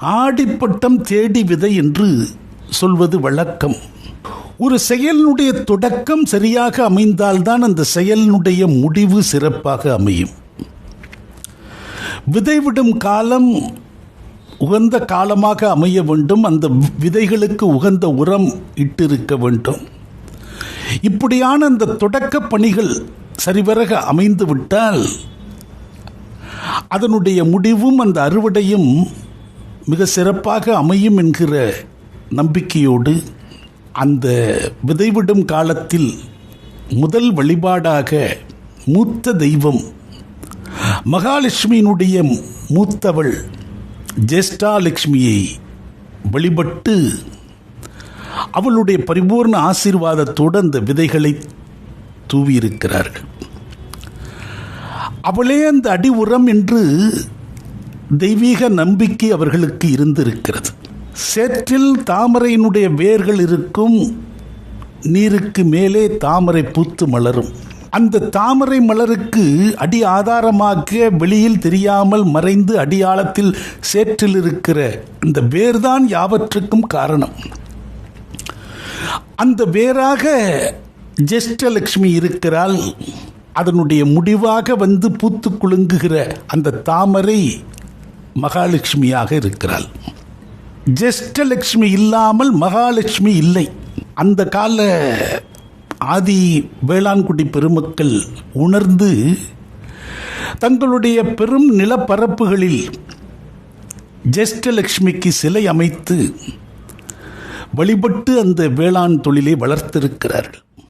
ஆடிப்பட்டம் தேடி விதை என்று சொல்வது வழக்கம். ஒரு செயலினுடைய தொடக்கம் சரியாக அமைந்தால்தான் அந்த செயலினுடைய முடிவு சிறப்பாக அமையும். விதைவிடும் காலம் உகந்த காலமாக அமைய வேண்டும். அந்த விதைகளுக்கு உகந்த உரம் இட்டிருக்க வேண்டும். இப்படியான அந்த தொடக்க பணிகள் சரிவரக அமைந்துவிட்டால் அதனுடைய முடிவும் அந்த அறுவடையும் மிக சிறப்பாக அமையும் என்கிற நம்பிக்கையோடு அந்த விதைவிடும் காலத்தில் முதல் வழிபாடாக மூத்த தெய்வம் மகாலட்சுமியினுடைய மூத்தவள் ஜேஷ்டாலட்சுமியை வழிபட்டு அவளுடைய பரிபூர்ண ஆசீர்வாதத்தோடு அந்த விதைகளை தூவியிருக்கிறார்கள். அவளே அந்த அடி உரம் என்று தெய்வீக நம்பிக்கை அவர்களுக்கு இருந்திருக்கிறது. சேற்றில் தாமரையினுடைய வேர்கள் இருக்கும் நீருக்கு மேலே தாமரை பூத்து மலரும். அந்த தாமரை மலருக்கு அடி ஆதாரமாக வெளியில் தெரியாமல் மறைந்து அடியாளத்தில் சேற்றில் இருக்கிற இந்த வேர்தான் யாவற்றுக்கும் காரணம். அந்த வேறாக ஜெஷ்டலட்சுமி இருக்கிறாள். அதனுடைய முடிவாக வந்து பூத்து குலுங்குகிற அந்த தாமரை மகாலட்சுமியாக இருக்கிறாள். ஜெஷ்டலட்சுமி இல்லாமல் மகாலட்சுமி இல்லை. அந்த கால ஆதி வேளாண்குடி பெருமக்கள் உணர்ந்து தங்களுடைய பெரும் நிலப்பரப்புகளில் ஜெஷ்டலட்சுமிக்கு சிலை அமைத்து வழிபட்டு அந்த வேளாண் தொழிலை வளர்த்திருக்கிறார்கள்.